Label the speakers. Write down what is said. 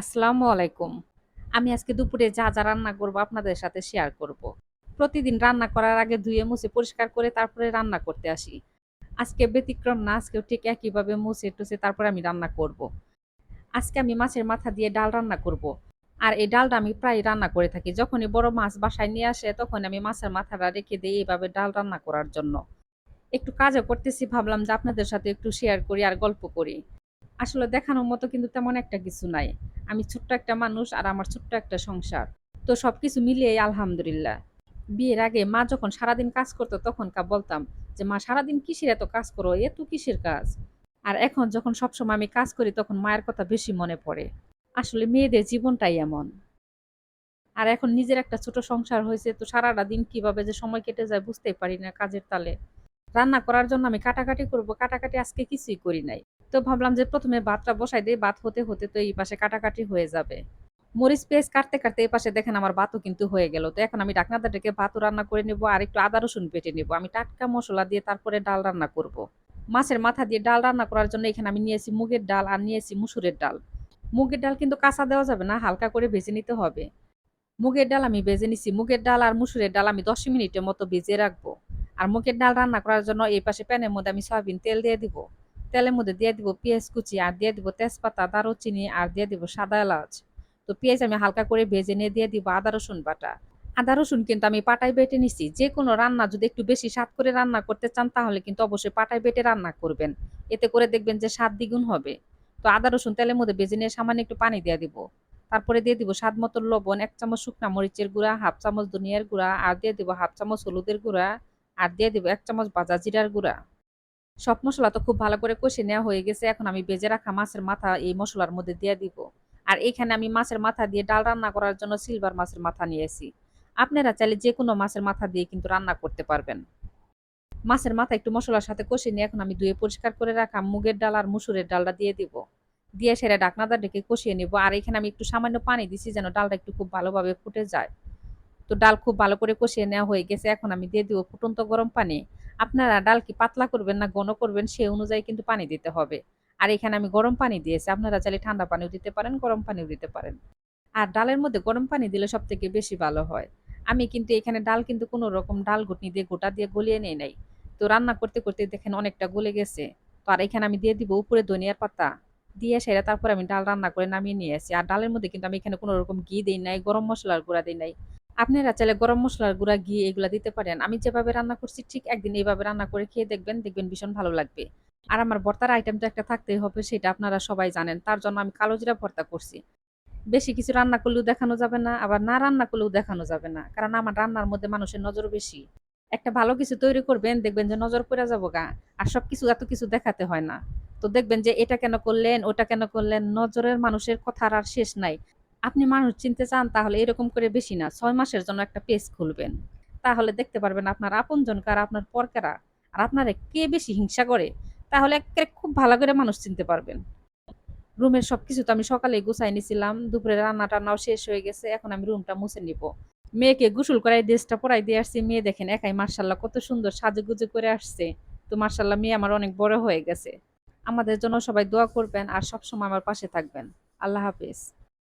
Speaker 1: আসসালামু আলাইকুম। আমি আজকে দুপুরে যা যা রান্না করব আপনাদের সাথে শেয়ার করব। প্রতিদিন রান্না করার আগে ধুয়ে, মুছে, পরিষ্কার করে তারপরে রান্না করতে আসি। আজকে ব্যতিক্রম না, আজকেও ঠিক একইভাবে মুছে টুছে তারপরে আমি রান্না করব। আজকে আমি মাছের মাথা দিয়ে ডাল রান্না করব। আর এই ডালটা আমি প্রায় রান্না করে থাকি। যখনই বড় মাছ বাসায় নিয়ে আসে তখন আমি মাছের মাথাটা রেখে দিই এইভাবে ডাল রান্না করার জন্য। একটু কাজও করতেছি, ভাবলাম যে আপনাদের সাথে একটু শেয়ার করি আর গল্প করি। আসলে দেখানোর মতো কিন্তু তেমন একটা কিছু নাই। আমি ছোট্ট একটা মানুষ আর আমার ছোট্ট একটা সংসার। তো সবকিছু মিলিয়ে আলহামদুলিল্লাহ। বিয়ের আগে মা যখন সারাদিন কাজ করতো তখন কা বলতাম যে, মা, সারাদিন কিসের এত কাজ করো? এত কিসের কাজ? আর এখন যখন সবসময় আমি কাজ করি, তখন মায়ের কথা বেশি মনে পড়ে। আসলে মেয়েদের জীবনটাই এমন। আর এখন নিজের একটা ছোট সংসার হয়েছে, তো সারাটা দিন কীভাবে যে সময় কেটে যায় বুঝতেই পারি না কাজের তালে। রান্না করার জন্য আমি কাটাকাটি করব, কাটাকাটি আজকে কিছুই করি নাই। তো ভাবলাম যে প্রথমে ভাতটা বসাই দিই ভাত হতে হতে তো এই পাশে কাটাকাটি হয়ে যাবে। মরিচ পেঁয়াজ কাটতে কাটতে এই পাশে দেখেন আমার ভাতও কিন্তু হয়ে গেল। তো এখন আমি ডাকনাটা ডেকে ভাতও রান্না করে নেব আর একটু আদা রসুন বেটে নেব। আমি টাটকা মশলা দিয়ে তারপরে ডাল রান্না করব। মাছের মাথা দিয়ে ডাল রান্না করার জন্য এখানে আমি নিয়েছি মুগের ডাল আর নিয়েছি মুসুরের ডাল। মুগের ডাল কিন্তু কাঁচা দেওয়া যাবে না, হালকা করে ভেজে নিতে হবে। মুগের ডাল আমি ভেজে নিছি। মুগের ডাল আর মুসুরের ডাল আমি দশ মিনিটের মতো ভেজে রাখব। আর মুগের ডাল রান্না করার জন্য এই পাশে প্যানের মধ্যে আমি সয়াবিন তেল দিয়ে দিব। তেলের মধ্যে দিয়ে দিব পেঁয়াজ কুচি আর দিয়ে দিব তেজপাতা, দারুচিনি আর দিয়ে দিব সাদা এলাচ। তো পেঁয়াজ আমি হালকা করে ভেজে নিয়ে দিয়ে দিব আদা, রসুন বাটা। আদা, রসুন কিন্তু আমি পাটায় বেটে নিছি। যে কোনো রান্না যদি একটু বেশি স্বাদ করে রান্না করতে চান, তাহলে কিন্তু অবশ্যই পাটায় বেটে রান্না করবেন। এতে করে দেখবেন যে স্বাদ দ্বিগুণ হবে। তো আদা, রসুন তেলের মধ্যে ভেজে নিয়ে সামান্য একটু পানি দিয়ে দিব। তারপরে দিয়ে দিব স্বাদ মতো লবণ, এক চামচ শুকনা মরিচের গুঁড়া, হাফ চামচ ধনিয়ার গুঁড়া, আর দিয়ে দিব হাফ চামচ হলুদের গুঁড়া, আর দিয়ে দিব এক চামচ ভাজা জিরার গুঁড়া। সব মশলা তো খুব ভালো করে কষে নেওয়া হয়ে গেছে, এখন আমি বেজে রাখা মাছের মাথা এই মশলার মধ্যে দিয়ে দিব। আর এখানে আমি মাছের মাথা দিয়ে ডাল রান্না করার জন্য সিলভার মাছের মাথা নিয়েছি আপনারা চাইলে যে কোনো মাছের মাথা দিয়ে কিন্তু রান্না করতে পারবেন। মাছের মাথা একটু মশলার সাথে কষে নিয়ে এখন আমি ধুয়ে পরিষ্কার করে রাখা মুগের ডাল আর মুসুরের ডালটা দিয়ে দিব। দিয়ে সেটা ডাকনাদা ডেকে কষিয়ে নিব। আর এখানে আমি একটু সামান্য পানি দিছি যেন ডালটা একটু খুব ভালোভাবে ফুটে যায়। তো ডাল খুব ভালো করে কষিয়ে নেওয়া হয়ে গেছে, এখন আমি দিয়ে দিব ফুটন্ত গরম পানি। আপনারা ডাল কি পাতলা করবেন না ঘন করবেন সে অনুযায়ী কিন্তু পানি দিতে হবে। আর এখানে আমি গরম পানি দিয়েছি, আপনারা চাইলে ঠান্ডা পানিও দিতে পারেন, গরম পানিও দিতে পারেন। আর ডালের মধ্যে গরম পানি দিলে সব থেকে বেশি ভালো হয়। আমি কিন্তু এখানে ডাল কিন্তু কোনো রকম ডাল ঘুটনি দিয়ে গোটা দিয়ে গলিয়ে নেই নাই। তো রান্না করতে করতে দেখেন অনেকটা গলে গেছে। তো আর এখানে আমি দিয়ে দিব উপরে ধনিয়ার পাতা। দিয়ে সেটা তারপর আমি ডাল রান্না করে নামিয়ে নিয়ে আসি। আর ডালের মধ্যে কিন্তু আমি এখানে কোনো রকম ঘি দিই নাই, গরম মশলার গুঁড়া দিই নাই। আপনারা চাইলে গরম মশলার গুঁড়া ঘি এগুলা দিতে পারেন। আমি যেভাবে রান্না করছি ঠিক একদিন এইভাবে রান্না করে খেয়ে দেখবেন দেখবেন ভীষণ ভালো লাগবে। আর আমার ভর্তার আইটেম তো একটা থাকতেই হবে, সেটা আপনারা সবাই জানেন, তার জন্য আমি কালো জিরা ভর্তা করছি। বেশি কিছু রান্না করলেও দেখানো যাবে না, আবার না রান্না করলেও দেখানো যাবে না, কারণ আমার রান্নার মধ্যে মানুষের নজর বেশি। একটা ভালো কিছু তৈরি করবেন, দেখবেন যে নজর পড়ে যাব গা, আর সব কিছু এত কিছু দেখাতে হয় না। তো দেখবেন যে এটা কেন করলেন, ওটা কেন করলেন, নজরের মানুষের কথার আর শেষ নাই। আপনি মানুষ চিনতে চান, তাহলে এরকম করে বেশি না। ছয় মাসের জন্য একটা পেজ খুলবেন। তাহলে দেখতে পারবেন আপনার আপনজন কারা, আপনার পরকারা আর আপনারা কে বেশি হিংসা করে, তাহলে একেবারে খুব ভালো করে মানুষ চিনতে পারবেন। রুমের সব কিছু তো আমি সকালে গুছাই নিছিলাম, দুপুরে রান্না টান্নাও শেষ হয়ে গেছে, এখন আমি রুমটা মুছে নিব। মেয়েকে গোসল করাই ড্রেসটা পরাই দিয়ে আসছি। মেয়ে দেখেন একাই মার্শাল্লাহ কত সুন্দর সাজুগুজু করে আসছে। তো মার্শাল্লাহ মেয়ে আমার অনেক বড় হয়ে গেছে। আমাদের জন্য সবাই দোয়া করবেন আর সবসময় আমার পাশে থাকবেন। আল্লাহ হাফিজ।